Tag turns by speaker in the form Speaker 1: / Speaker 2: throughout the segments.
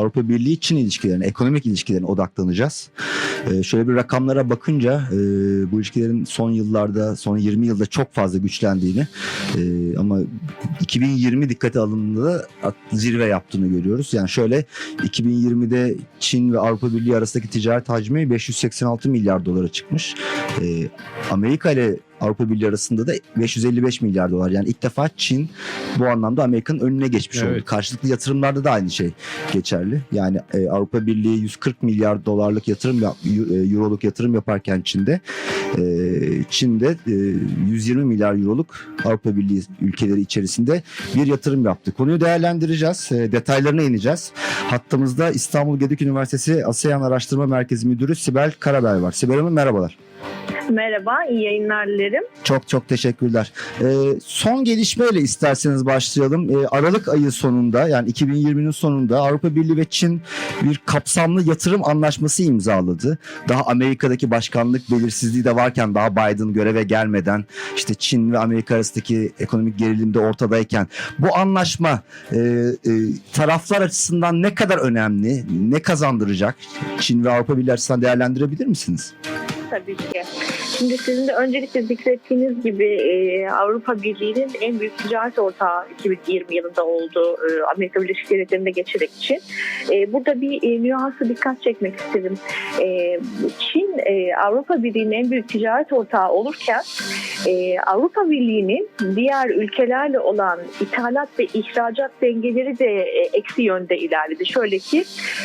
Speaker 1: Avrupa Birliği Çin ilişkilerine, ekonomik ilişkilerine odaklanacağız. Ee, şöyle bir rakamlara bakınca e, bu ilişkilerin son yıllarda, son 20 yılda çok fazla güçlendiğini e, ama 2020 dikkate alındığında zirve yaptığını görüyoruz. Yani şöyle 2020'de Çin ve Avrupa Birliği arasındaki ticaret hacmi 586 milyar dolara çıkmış. Ee, Amerika ile Avrupa Birliği arasında da 555 milyar dolar. Yani ilk defa Çin bu anlamda Amerika'nın önüne geçmiş oldu.
Speaker 2: Evet.
Speaker 1: Karşılıklı yatırımlarda da aynı şey geçerli. Yani e, Avrupa Birliği 140 milyar dolarlık yatırım yap, e, euroluk yatırım yaparken Çin'de e, Çin'de e, 120 milyar euroluk Avrupa Birliği ülkeleri içerisinde bir yatırım yaptı. Konuyu değerlendireceğiz. E, detaylarına ineceğiz. Hattımızda İstanbul Gedik Üniversitesi ASEAN Araştırma Merkezi Müdürü Sibel Karabel var. Sibel Hanım merhabalar.
Speaker 3: Merhaba, iyi yayınlar dilerim.
Speaker 1: Çok çok teşekkürler. Ee, son gelişmeyle isterseniz başlayalım. Ee, Aralık ayı sonunda yani 2020'nin sonunda Avrupa Birliği ve Çin bir kapsamlı yatırım anlaşması imzaladı. Daha Amerika'daki başkanlık belirsizliği de varken daha Biden göreve gelmeden işte Çin ve Amerika arasındaki ekonomik gerilim de ortadayken bu anlaşma e, e, taraflar açısından ne kadar önemli, ne kazandıracak? Çin ve Avrupa Birliği açısından değerlendirebilir misiniz?
Speaker 3: Tabii ki. Şimdi sizin de öncelikle zikrettiğiniz gibi e, Avrupa Birliği'nin en büyük ticaret ortağı 2020 yılında oldu e, Amerika Birleşik Devletleri'nde geçerek Çin. E, burada bir e, nüansı dikkat çekmek istedim. E, Çin Avrupa Birliği'nin en büyük ticaret ortağı olurken Avrupa Birliği'nin diğer ülkelerle olan ithalat ve ihracat dengeleri de eksi yönde ilerledi. Şöyle ki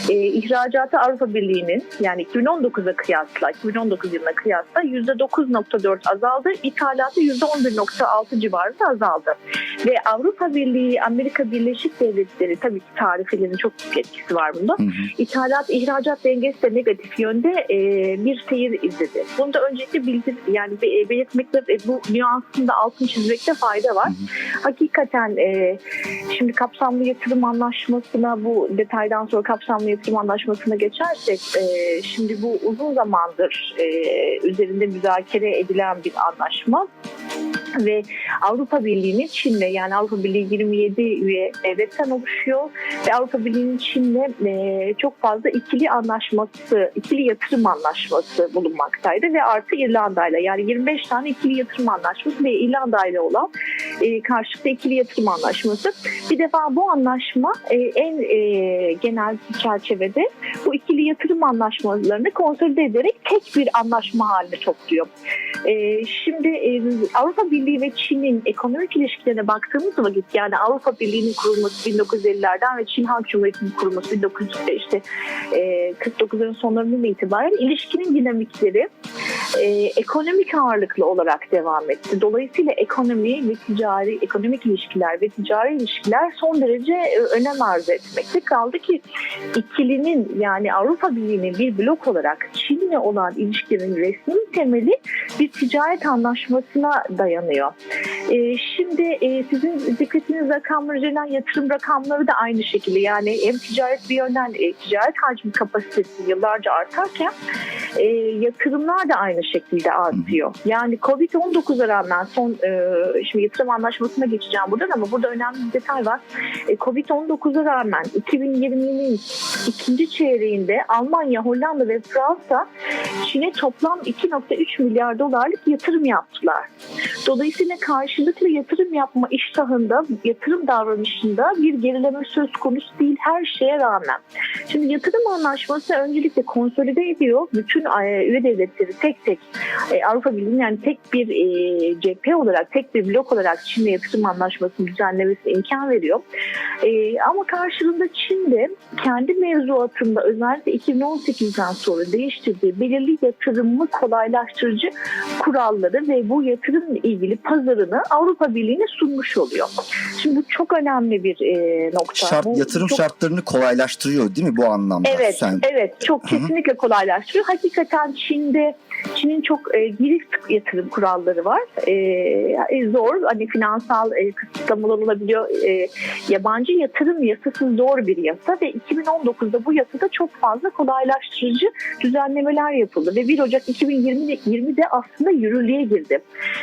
Speaker 3: ihracatı Avrupa Birliği'nin yani 2019'a kıyasla 2019 yılına kıyasla %9.4 azaldı. İthalatı %11.6 civarında azaldı. Ve Avrupa Birliği, Amerika Birleşik Devletleri tabii ki tarifelerin çok büyük etkisi var bunda.
Speaker 1: Hı hı.
Speaker 3: İthalat ihracat dengesi de negatif yönde e, bir seyir izledi. Bunu da öncelikle bildir yani be- belirtmekte e, bu nüansında altın çizmekte fayda var.
Speaker 1: Hı
Speaker 3: Hakikaten e, şimdi kapsamlı yatırım anlaşmasına bu detaydan sonra kapsamlı yatırım anlaşmasına geçersek e, şimdi bu uzun zamandır e, üzerinde müzakere edilen bir anlaşma ve Avrupa Birliği'nin Çin'le yani Avrupa Birliği 27 üye devletten oluşuyor ve Avrupa Birliği'nin Çin'le e, çok fazla ikili anlaşması, ikili yatırım anlaşması bulunmaktaydı ve artı İrlanda'yla yani 25 tane ikili yatırım anlaşması ve İrlanda'yla olan e, karşılıklı ikili yatırım anlaşması. Bir defa bu anlaşma e, en e, genel çerçevede bu ikili yatırım anlaşmalarını konsolide ederek tek bir anlaşma haline topluyor. E, şimdi e, Avrupa Birliği ve Çin'in ekonomik ilişkilerine baktığımız vakit yani Avrupa Birliği'nin kurulması 1950'lerden ve Çin Halk Cumhuriyeti'nin kurulması 1900 işte e, 49'ların sonlarından itibaren ilişkinin dinamikleri e, ekonomik ağırlıklı olarak devam etti. Dolayısıyla ekonomi ve ticari ekonomik ilişkiler ve ticari ilişkiler son derece e, önem arz etmekte. Kaldı ki ikilinin yani Avrupa Birliği'nin bir blok olarak Çin'le olan ilişkilerin resmi temeli bir ticaret anlaşmasına dayanıyor. E, şimdi e, sizin zikrettiğiniz rakamlar üzerinden yatırım rakamları da aynı şekilde yani hem ticaret bir yönden e, ticaret hacmi kapasitesi yıllarca artarken e, yatırımlar da aynı şekilde artıyor. Yani Covid-19'a rağmen son e, şimdi yatırım anlaşmasına geçeceğim buradan ama burada önemli bir detay var. E, Covid-19'a rağmen 2020'nin ikinci çeyreğinde Almanya, Hollanda ve Fransa Çin'e toplam 2.3 milyar dolarlık yatırım yaptılar. Dolayısıyla karşılıklı yatırım yapma iştahında, yatırım davranışında bir gerileme söz konusu değil her şeye rağmen. Şimdi yatırım anlaşması öncelikle konsolide ediyor. Bütün e, üye devletleri tek tek e, Avrupa Birliği'nin yani tek bir e, cephe olarak, tek bir blok olarak Çin'le yatırım anlaşmasını düzenlemesine imkan veriyor. Ama karşılığında Çin de kendi mevzuatında özellikle 2018'den sonra değiştirdiği belirli yatırımı kolaylaştırıcı kuralları ve bu yatırımla ilgili pazarını Avrupa Birliği'ne sunmuş oluyor. Şimdi bu çok önemli bir e, nokta.
Speaker 1: Şart,
Speaker 3: Bu
Speaker 1: yatırım
Speaker 3: çok-
Speaker 1: şartlarını kolaylaştırıyor değil mi bu anlamda?
Speaker 3: Evet,
Speaker 1: Sen,
Speaker 3: evet çok
Speaker 1: Hı hı.
Speaker 3: kesinlikle kolaylaştırıyor. Hakikaten Çin'de Çin'in çok e, girift yatırım kuralları var. E, e, zor, hani finansal e, kısıtlamalar olabiliyor. E, yabancı yatırım yasası zor bir yasa ve 2019'da bu yasada çok fazla kolaylaştırıcı düzenlemeler yapıldı ve 1 Ocak 2020'de aslında yürürlüğe girdi.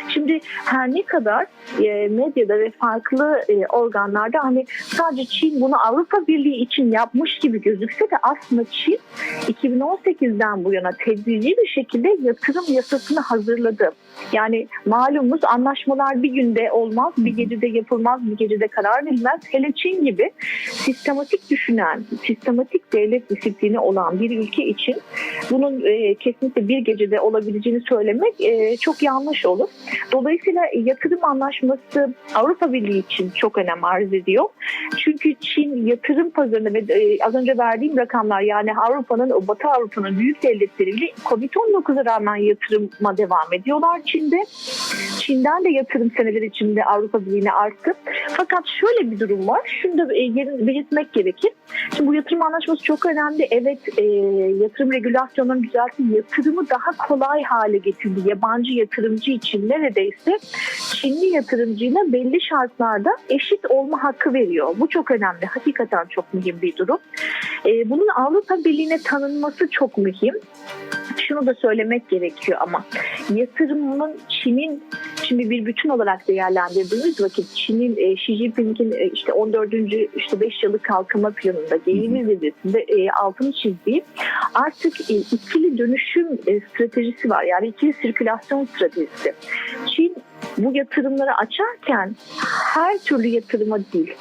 Speaker 3: Şimdi her ne kadar e, medyada ve farklı e, organlarda hani sadece Çin bunu Avrupa Birliği için yapmış gibi gözükse de aslında Çin 2018'den bu yana tedrici bir şekilde yatırım yasasını hazırladı. Yani malumuz anlaşmalar bir günde olmaz, bir gecede yapılmaz, bir gecede karar verilmez. Hele Çin gibi sistematik düşünen, sistematik devlet disiplini olan bir ülke için bunun e, kesinlikle bir gecede olabileceğini söylemek e, çok yanlış olur. Dolayısıyla yatırım anlaşması Avrupa Birliği için çok önem arz ediyor. Çünkü Çin yatırım pazarında ve e, az önce verdiğim rakamlar yani Avrupa'nın, Batı Avrupa'nın büyük devletleri bile Covid-19'a rağmen yatırıma devam ediyorlar Çin'de. Çin'den de yatırım seneleri içinde Avrupa Birliği'ne arttı. Fakat şöyle bir durum var. Şunu da belirtmek gerekir. Şimdi bu yatırım anlaşması çok önemli. Evet e, yatırım regülasyonlarını düzeltti. Yatırımı daha kolay hale getirdi. Yabancı yatırımcı için neredeyse Çinli yatırımcıyla belli şartlarda eşit olma hakkı veriyor. Bu çok önemli. Hakikaten çok mühim bir durum. E, bunun Avrupa Birliği'ne tanınması çok mühim. Şunu da söylemek gerekiyor ama yatırımın Çin'in şimdi bir bütün olarak değerlendirdiğimiz vakit Çin'in e, Xi Jinping'in e, işte 14. işte 5 yıllık kalkınma planında geyimiz zirvesinde e, altını çizdiği artık e, ikili dönüşüm e, stratejisi var. Yani ikili sirkülasyon stratejisi. Çin bu yatırımları açarken her türlü yatırıma değil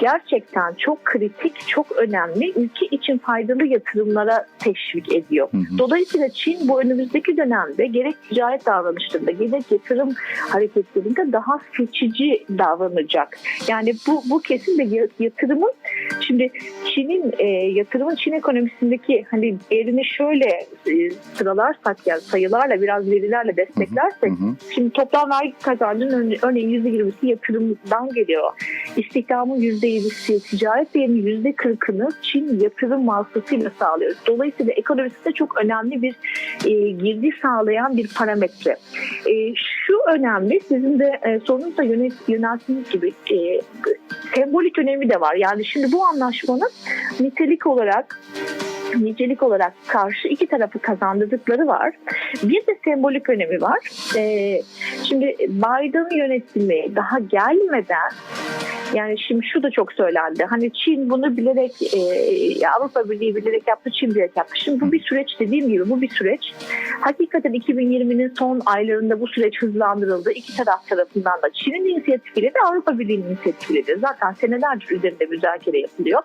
Speaker 3: gerçekten çok kritik, çok önemli, ülke için faydalı yatırımlara teşvik ediyor.
Speaker 1: Hı hı.
Speaker 3: Dolayısıyla Çin bu önümüzdeki dönemde gerek ticaret davranışlarında gerek yatırım hareketlerinde daha seçici davranacak. Yani bu, bu kesin de ya- yatırımın şimdi Çin'in e, yatırımın Çin ekonomisindeki hani yerini şöyle e, sıralarsak yani sayılarla biraz verilerle desteklersek
Speaker 1: Hı hı.
Speaker 3: Şimdi toplam vergi kazancının örne- örneğin %20'si yatırımdan geliyor. İstihdamın %7'si, ticaret değerinin %40'ını Çin yatırım vasıtasıyla sağlıyor. Dolayısıyla ekonomisinde çok önemli bir e, girdi sağlayan bir parametre. E, şu önemli, sizin de e, sorunuzda yönet, yönelttiğiniz gibi e, sembolik önemi de var. Yani şimdi bu anlaşmanın nitelik olarak nicelik olarak karşı iki tarafı kazandırdıkları var. Bir de sembolik önemi var. Ee, şimdi Biden yönetimi daha gelmeden yani şimdi şu da çok söylendi. Hani Çin bunu bilerek e, Avrupa Birliği bilerek yaptı, Çin bilerek yaptı. Şimdi bu bir süreç dediğim gibi bu bir süreç. Hakikaten 2020'nin son aylarında bu süreç hızlandırıldı. İki taraf tarafından da Çin'in inisiyatifiyle de Avrupa Birliği'nin inisiyatifiyle de zaten senelerdir üzerinde müzakere yapılıyor.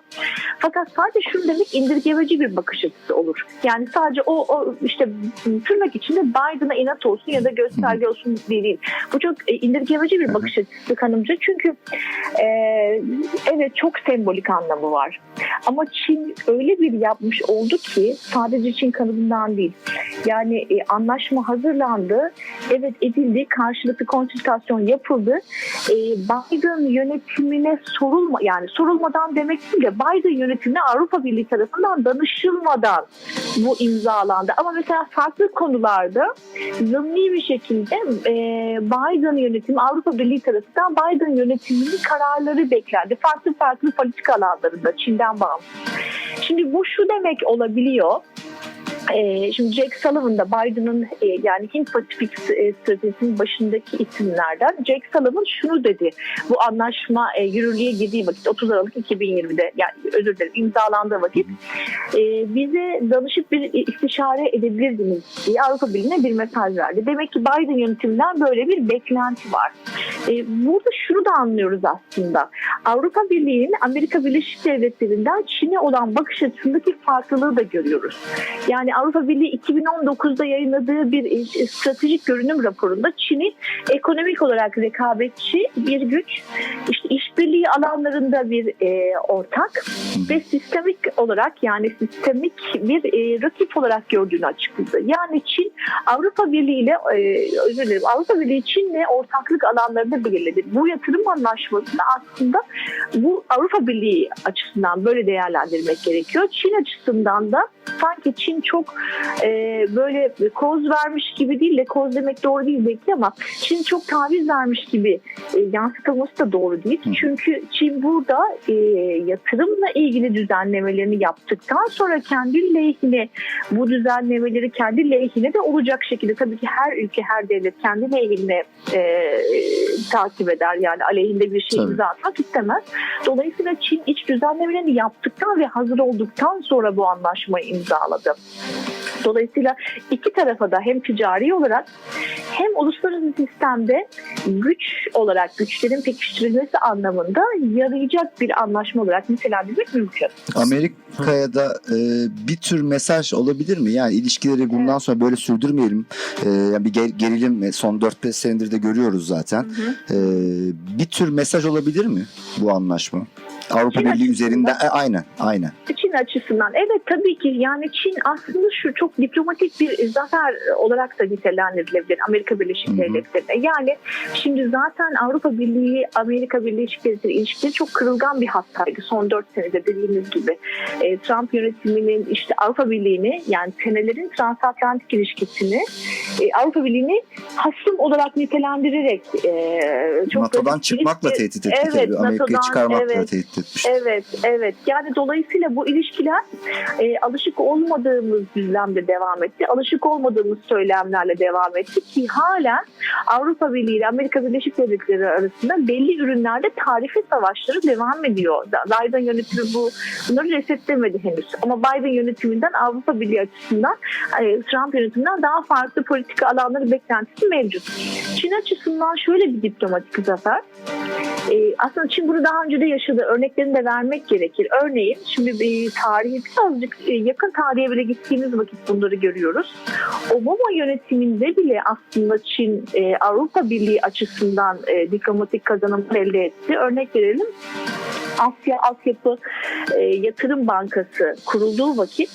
Speaker 3: Fakat sadece şunu demek indirgemeci bir bakış açısı olur. Yani sadece o, o işte tırnak içinde Biden'a inat olsun ya da gösterge olsun değil. Bu çok e, indirgemeci bir bakış açısı kanımca. Çünkü e, evet çok sembolik anlamı var. Ama Çin öyle bir yapmış oldu ki sadece Çin kanadından değil. Yani e, anlaşma hazırlandı. Evet edildi. Karşılıklı konsültasyon yapıldı. E, Biden yönetimine sorulma yani sorulmadan demek değil de Biden yönetimine Avrupa Birliği tarafından danışılmadan bu imzalandı. Ama mesela farklı konularda zımni bir şekilde e, Biden yönetimi Avrupa Birliği tarafından Biden yönetiminin kararları beklendi. Farklı farklı politika alanlarında Çin'den bağımsız. Şimdi bu şu demek olabiliyor. Ee, şimdi Jack Sullivan da Biden'ın e, yani Hint Pasifik e, stratejisinin başındaki isimlerden. Jack Sullivan şunu dedi. Bu anlaşma e, yürürlüğe girdiği vakit 30 Aralık 2020'de yani özür dilerim imzalandığı vakit bize danışıp bir istişare edebilirdiniz diye Avrupa Birliği'ne bir mesaj verdi. Demek ki Biden yönetiminden böyle bir beklenti var. Burada şunu da anlıyoruz aslında. Avrupa Birliği'nin Amerika Birleşik Devletleri'nden Çin'e olan bakış açısındaki farklılığı da görüyoruz. Yani Avrupa Birliği 2019'da yayınladığı bir e, stratejik görünüm raporunda Çin'i ekonomik olarak rekabetçi bir güç, işte işbirliği alanlarında bir e, ortak ve sistemik olarak yani sistemik bir e, rakip olarak gördüğünü açıkladı. Yani Çin Avrupa Birliği ile e, özür dilerim Avrupa Birliği Çin'le ortaklık alanlarını belirledi. Bu yatırım anlaşmasını aslında bu Avrupa Birliği açısından böyle değerlendirmek gerekiyor. Çin açısından da sanki Çin çok e, böyle koz vermiş gibi değil de koz demek doğru değil belki ama Çin çok taviz vermiş gibi e, yansıtılması da doğru değil.
Speaker 1: Hı.
Speaker 3: Çünkü Çin burada e, yatırımla ilgili düzenlemelerini yaptıktan sonra kendi lehine bu düzenlemeleri kendi lehine de olacak şekilde tabii ki her ülke her devlet kendi lehine e, takip eder yani aleyhinde bir şey imza atmak istemez. Dolayısıyla Çin iç düzenlemelerini yaptıktan ve hazır olduktan sonra bu anlaşmayı imzaladı. Dolayısıyla iki tarafa da hem ticari olarak hem uluslararası sistemde güç olarak güçlerin pekiştirilmesi anlamında yarayacak bir anlaşma olarak nitelendirmek mümkün.
Speaker 1: Amerika'ya da e, bir tür mesaj olabilir mi? Yani ilişkileri bundan sonra böyle sürdürmeyelim. E, yani bir ger- gerilim e, son 4-5 senedir de görüyoruz zaten. E, bir tür mesaj olabilir mi bu anlaşma? Avrupa
Speaker 3: Çin
Speaker 1: Birliği üzerinde e, aynen aynen.
Speaker 3: Çin açısından evet tabii ki yani Çin aslında şu çok diplomatik bir zafer olarak da nitelendirilebilir Amerika Birleşik. Devletleri'ne. Yani şimdi zaten Avrupa Birliği Amerika Birleşik Devletleri ilişkileri çok kırılgan bir hattaydı son 4 senede dediğimiz gibi. E, Trump yönetiminin işte Avrupa Birliği'ni yani senelerin transatlantik ilişkisini e, Avrupa Birliği'ni hasım olarak nitelendirerek e, çok
Speaker 1: NATO'dan çıkmakla tehdit etti
Speaker 3: Evet,
Speaker 1: tabii. Amerika'yı çıkarmakla
Speaker 3: evet.
Speaker 1: tehdit etmiş.
Speaker 3: Evet, evet. Yani dolayısıyla bu ilişkiler e, alışık olmadığımız düzlemde devam etti. Alışık olmadığımız söylemlerle devam etti ki halen Avrupa Birliği ile Amerika Birleşik Devletleri arasında belli ürünlerde tarife savaşları devam ediyor. Biden yönetimi bu bunları resetlemedi henüz. Ama Biden yönetiminden Avrupa Birliği açısından e, Trump yönetiminden daha farklı politika alanları beklentisi mevcut. Çin açısından şöyle bir diplomatik zafer. E, aslında Çin bunu daha önce de yaşadı. Örneklerini de vermek gerekir. Örneğin şimdi bir tarihi birazcık e, yakın tarihe bile gittiğimiz vakit bunları görüyoruz. Obama yönetiminde bile aslında Çin e, Avrupa Birliği açısından e, diplomatik kazanımlar elde etti. Örnek verelim. Asya Altyapı e, Yatırım Bankası kurulduğu vakit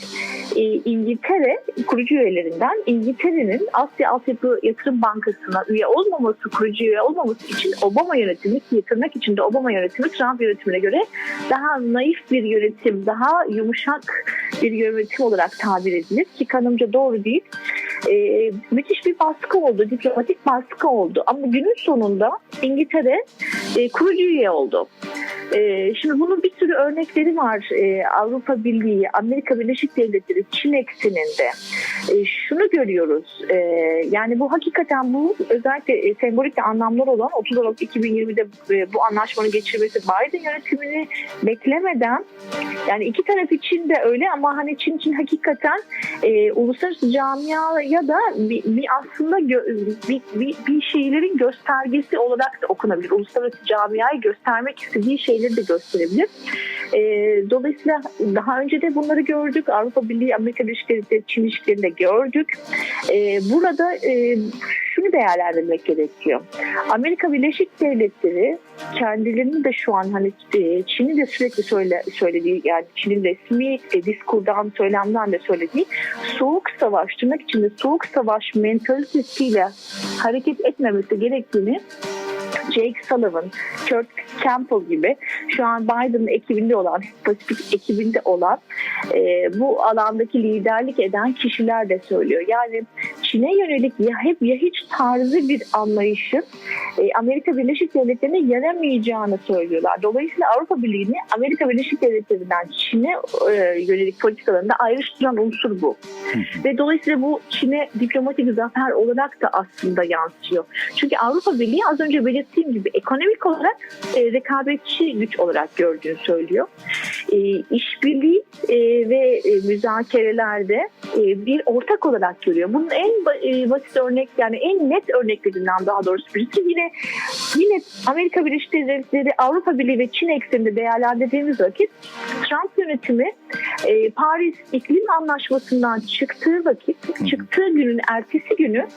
Speaker 3: e, İngiltere kurucu üyelerinden İngiltere'nin Asya Altyapı Yatırım Bankası'na üye olmaması, kurucu üye olmaması için Obama yönetimi tırnak içinde Obama yönetimi Trump yönetimine göre daha naif bir yönetim, daha yumuşak bir yönetim olarak tabir edilir ki kanımca doğru değil. E, müthiş bir baskı oldu, diplomatik baskı oldu. Ama günün sonunda İngiltere e, kurucu üye oldu. Ee, şimdi bunun bir sürü örnekleri var Ee, Avrupa Birliği, Amerika Birleşik Devletleri, Çin ekseninde. Ee, şunu görüyoruz, ee, yani bu hakikaten bu özellikle e, sembolik de anlamlar olan 30 Aralık 2020'de e, bu anlaşmanın geçirmesi Biden yönetimini beklemeden yani iki taraf için de öyle ama hani Çin için hakikaten e, uluslararası camiaya da bir, bir aslında bir, bir, bir şeylerin göstergesi olarak da okunabilir. Uluslararası camiayı göstermek istediği şeyleri de gösterebilir. E, dolayısıyla daha önce de bunları gördük. Avrupa Birliği, Amerika Birleşik Devletleri, Çin ilişkilerinde gördük. E, burada e, şunu değerlendirmek gerekiyor. Amerika Birleşik Devletleri kendilerini de şu an hani e, Çin'in de sürekli söyle, söylediği yani Çin'in resmi e, diskurdan, söylemden de söylediği soğuk savaş, tırnak içinde soğuk savaş mentalitesiyle hareket etmemesi gerektiğini Jake Sullivan, Kurt Campbell gibi şu an Biden'ın ekibinde olan, Pasifik ekibinde olan e, bu alandaki liderlik eden kişiler de söylüyor. Yani Çin'e yönelik ya hep ya hiç tarzı bir anlayışın e, Amerika Birleşik Devletleri'ne yaramayacağını söylüyorlar. Dolayısıyla Avrupa Birliği'ni Amerika Birleşik Devletleri'nden Çin'e e, yönelik politikalarında ayrıştıran unsur bu. Ve dolayısıyla bu Çin'e diplomatik zafer olarak da aslında yansıyor. Çünkü Avrupa Birliği az önce belirttiğim gibi ekonomik olarak e, rekabetçi güç olarak gördüğünü söylüyor. E, işbirliği e, ve e, müzakerelerde e, bir ortak olarak görüyor. Bunun en e, basit örnek yani en net örneklerinden daha doğrusu birisi yine yine Amerika Birleşik Devletleri, Avrupa Birliği ve Çin ekseninde değerlendirdiğimiz vakit Trump yönetimi e, Paris İklim Anlaşması'ndan çıktığı vakit, çıktığı günün ertesi günü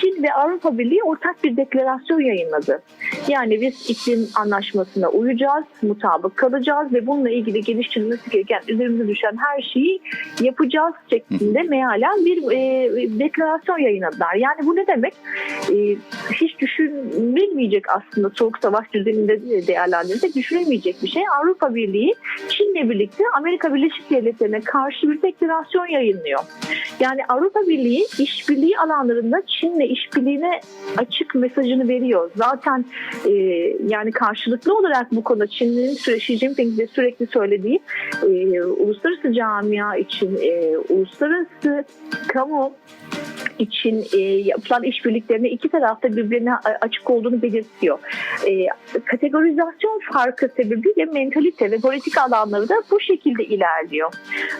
Speaker 3: Çin ve Avrupa Birliği ortak bir deklarasyon yayınladı. Yani biz iklim anlaşmasına uyacağız, mutabık kalacağız ve bununla ilgili geliştirilmesi gereken, üzerimize düşen her şeyi yapacağız şeklinde mealen bir e, deklarasyon yayınladılar. Yani bu ne demek? E, hiç düşünülmeyecek aslında soğuk savaş düzeninde de değerlendirilse düşünülmeyecek bir şey. Avrupa Birliği Çin'le birlikte Amerika Birleşik Devletleri'ne karşı bir deklarasyon yayınlıyor. Yani Avrupa Birliği işbirliği alanlarında Çin'le işbirliğine açık mesajını veriyor. Zaten e, yani karşılıklı olarak bu konuda Çin'in süre Xi Jinping de sürekli söylediği e, uluslararası camia için e, uluslararası kamu için e, yapılan işbirliklerine iki tarafta birbirine açık olduğunu belirtiyor. E, kategorizasyon farkı sebebiyle mentalite ve politik alanları da bu şekilde ilerliyor.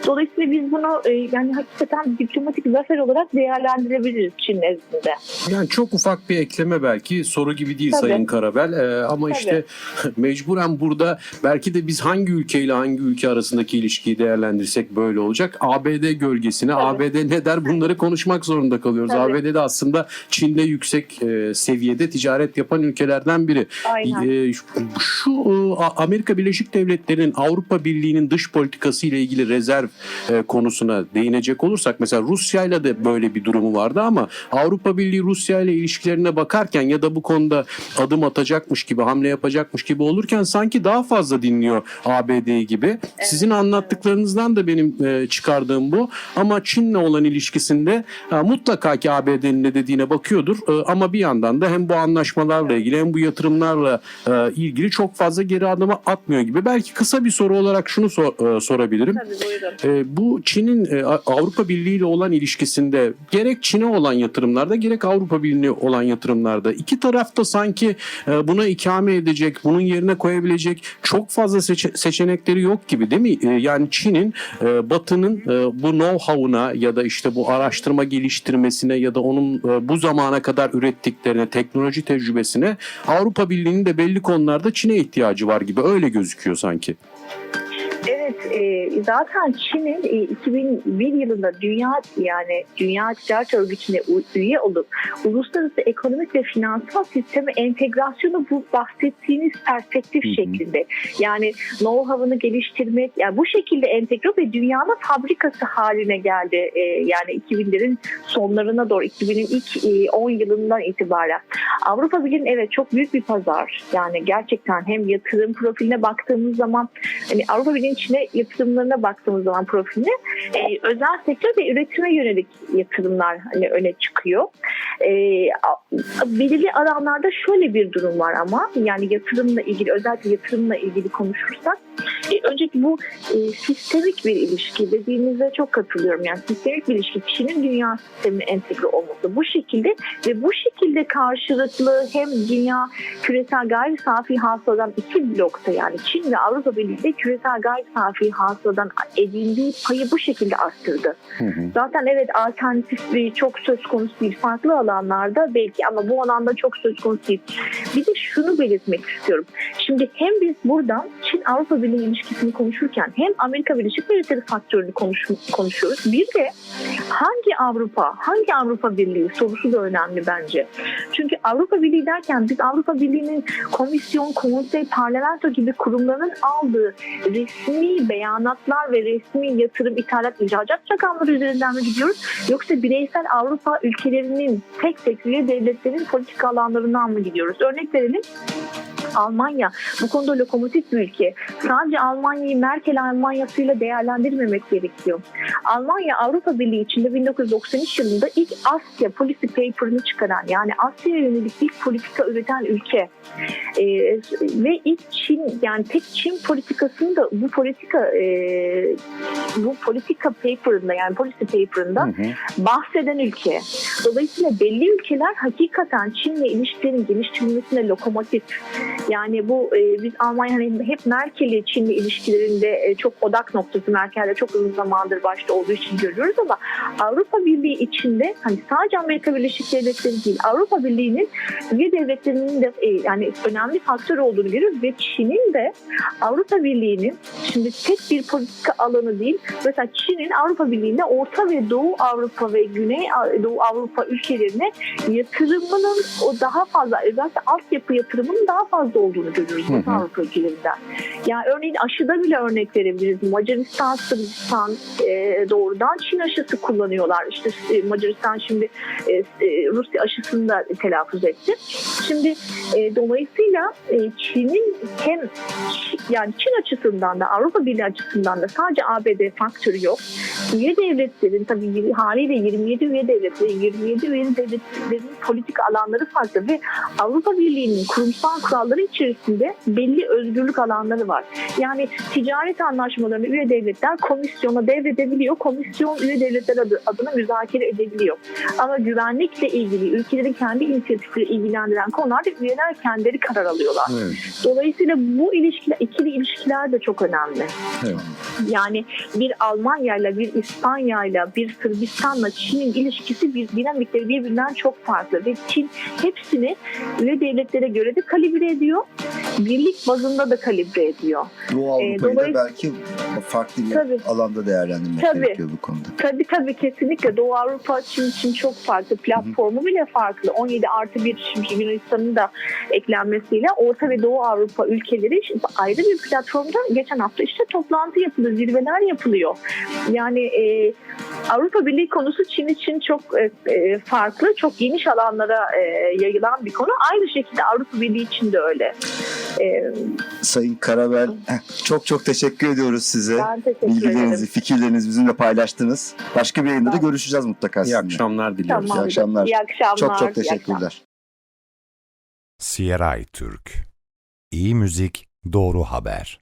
Speaker 3: Dolayısıyla biz bunu e, yani hakikaten diplomatik zafer olarak değerlendirebiliriz Çin nezdinde.
Speaker 2: Yani çok ufak bir ekleme belki soru gibi değil
Speaker 3: Tabii.
Speaker 2: Sayın Karabel Ee, ama
Speaker 3: Tabii.
Speaker 2: işte mecburen burada belki de biz hangi ülkeyle hangi ülke arasındaki ilişkiyi değerlendirsek böyle olacak. ABD gölgesine
Speaker 3: Tabii.
Speaker 2: ABD ne der bunları konuşmak zorunda kalıyoruz.
Speaker 3: Tabii.
Speaker 2: ABD de aslında Çin'le yüksek e, seviyede ticaret yapan ülkelerden biri.
Speaker 3: Aynen.
Speaker 2: Ee, şu- e, Amerika Birleşik Devletleri'nin Avrupa Birliği'nin dış politikası ile ilgili rezerv e, konusuna değinecek olursak mesela Rusya'yla da böyle bir durumu vardı ama Avrupa Birliği Rusya ile ilişkilerine bakarken ya da bu konuda adım atacakmış gibi hamle yapacakmış gibi olurken sanki daha fazla dinliyor ABD gibi. Sizin anlattıklarınızdan da benim e, çıkardığım bu ama Çin'le olan ilişkisinde e, mutlaka ki ABD'nin ne dediğine bakıyordur E, ama bir yandan da hem bu anlaşmalarla ilgili hem bu yatırımlarla e, ilgili çok fazla geri adım atmıyor gibi. Belki kısa bir soru olarak şunu sor- e, sorabilirim.
Speaker 3: Tabii.
Speaker 2: E, bu Çin'in e, Avrupa Birliği ile olan ilişkisinde gerek Çin'e olan yatırımlarda gerek Avrupa Birliği'ne olan yatırımlarda iki tarafta sanki e, buna ikame edecek, bunun yerine koyabilecek çok fazla seçe- seçenekleri yok gibi değil mi? E, yani Çin'in e, Batı'nın e, bu know-how'una ya da işte bu araştırma geliştirmesine ya da onun e, bu zamana kadar ürettiklerine, teknoloji tecrübesine Avrupa Birliği'nin de belli konularda Çin'e ihtiyacı var gibi öyle gözüküyor sanki.
Speaker 3: Evet, e, zaten Çin'in e, 2001 yılında dünya yani Dünya Ticaret Örgütü'ne üye olup uluslararası ekonomik ve finansal sisteme entegrasyonu bu bahsettiğiniz perspektif
Speaker 1: Hı hı.
Speaker 3: şeklinde. Yani know-how'ını geliştirmek, yani bu şekilde entegre ve dünyanın fabrikası haline geldi. E, yani 2000'lerin sonlarına doğru, 2000'in ilk e, 10 yılından itibaren. Avrupa Birliği'nin evet çok büyük bir pazar. Yani gerçekten hem yatırım profiline baktığımız zaman hani Avrupa Birliği'nin içine yatırımlarına baktığımız zaman profiline e, özel sektör ve üretime yönelik yatırımlar hani öne çıkıyor. E, belirli alanlarda şöyle bir durum var ama yani yatırımla ilgili özellikle yatırımla ilgili konuşursak önceki bu e, sistemik bir ilişki dediğinize çok katılıyorum. Yani sistemik bir ilişki Çin'in dünya sistemine entegre olması bu şekilde ve bu şekilde karşılıklı hem dünya küresel gayri safi hasıladan iki blokta yani Çin ve Avrupa Birliği de küresel gayri safi hasıladan edindiği payı bu şekilde arttırdı.
Speaker 1: Hı hı.
Speaker 3: Zaten evet alternatif bir çok söz konusu değil. Farklı alanlarda belki ama bu alanda çok söz konusu değil. Bir de şunu belirtmek istiyorum. Şimdi hem biz buradan Çin-Avrupa Birliği ilişkisini konuşurken hem Amerika Birleşik Devletleri faktörünü konuş, konuşuyoruz. Bir de hangi Avrupa, hangi Avrupa Birliği sorusu da önemli bence. Çünkü Avrupa Birliği derken biz Avrupa Birliği'nin komisyon, konsey, parlamento gibi kurumların aldığı resmi beyanatlar ve resmi yatırım, ithalat, ihracat rakamları üzerinden mi gidiyoruz? Yoksa bireysel Avrupa ülkelerinin tek tek üye devletlerin politika alanlarından mı gidiyoruz? Örnek verelim. Almanya bu konuda lokomotif bir ülke. Sadece Almanya'yı Merkel Almanya'sıyla değerlendirmemek gerekiyor. Almanya Avrupa Birliği içinde 1993 yılında ilk Asya Policy Paper'ını çıkaran yani Asya'ya yönelik ilk politika üreten ülke. Ee, ve ilk Çin yani tek Çin politikasını da bu politika e, bu politika paper'ında yani policy paper'ında
Speaker 1: Hı hı.
Speaker 3: bahseden ülke. Dolayısıyla belli ülkeler hakikaten Çin'le ilişkilerin geliştirilmesine lokomotif. Yani bu e, biz Almanya hani hep Merkel'i Çin'le ilişkilerinde e, çok odak noktası Merkel'de çok uzun zamandır başta olduğu için görüyoruz ama Avrupa Birliği içinde hani sadece Amerika Birleşik Devletleri değil Avrupa Birliği'nin üye devletlerinin de e, yani önemli faktör olduğunu görüyoruz ve Çin'in de Avrupa Birliği'nin şimdi tek bir politika alanı değil mesela Çin'in Avrupa Birliği'nde Orta ve Doğu Avrupa ve Güney Doğu Avrupa ülkelerine yatırımının o daha fazla özellikle altyapı yatırımının daha fazla olduğunu görüyoruz
Speaker 1: Hı hı.
Speaker 3: Avrupa ülkelerinden. Yani örneğin aşıda bile örnek verebiliriz. Macaristan, Sırbistan e, doğrudan Çin aşısı kullanıyorlar. İşte e, Macaristan şimdi e, e, Rusya aşısını da telaffuz etti. Şimdi e, dolayısıyla e, Çin'in hem yani Çin açısından da Avrupa Birliği açısından da sadece ABD faktörü yok. Üye devletlerin tabii haliyle 27 üye devletlerin 27 üye devletlerin politik alanları farklı ve Avrupa Birliği'nin kurumsal kuralları içerisinde belli özgürlük alanları var. Yani ticaret anlaşmalarını üye devletler komisyona devredebiliyor. Komisyon üye devletler adı, adına müzakere edebiliyor. Ama güvenlikle ilgili ülkelerin kendi inisiyatifleri ilgilendiren konularda üyeler kendileri karar alıyorlar.
Speaker 4: Evet.
Speaker 3: Dolayısıyla bu ilişkiler, ikili ilişkiler de çok önemli.
Speaker 4: Evet.
Speaker 3: Yani bir Almanya ile bir İspanya ile bir Sırbistan'la Çin'in ilişkisi bir dinamikleri birbirinden çok farklı ve Çin hepsini üye devletlere göre de kalibre ediyor. Birlik bazında da kalibre ediyor.
Speaker 4: Doğu Avrupa'yı da
Speaker 3: dolayı-
Speaker 4: belki farklı bir
Speaker 3: Tabii.
Speaker 4: alanda değerlendirmek
Speaker 3: Tabii.
Speaker 4: gerekiyor bu konuda.
Speaker 3: Tabii tabii kesinlikle Doğu Avrupa Çin için çok farklı. Platformu bile farklı. 17 artı 1 şimdi Yunanistan'ın da eklenmesiyle Orta ve Doğu Avrupa ülkeleri ayrı bir platformda geçen hafta işte toplantı yapılıyor, zirveler yapılıyor. Yani e, Avrupa Birliği konusu Çin için çok e, e, farklı, çok geniş alanlara e, yayılan bir konu. Aynı şekilde Avrupa Birliği için de öyle. E,
Speaker 4: Sayın Karabel çok çok teşekkür ediyoruz size.
Speaker 3: ben teşekkür ederim.
Speaker 4: Bilgilerinizi, fikirlerinizi bizimle paylaştınız. Başka bir yayında da görüşeceğiz mutlaka
Speaker 2: İyi
Speaker 4: sizinle.
Speaker 2: akşamlar diliyoruz.
Speaker 3: Tamam.
Speaker 4: İyi akşamlar.
Speaker 3: İyi akşamlar.
Speaker 4: Çok
Speaker 3: İyi
Speaker 4: çok teşekkürler.
Speaker 5: CRI Türk. İyi müzik, doğru haber.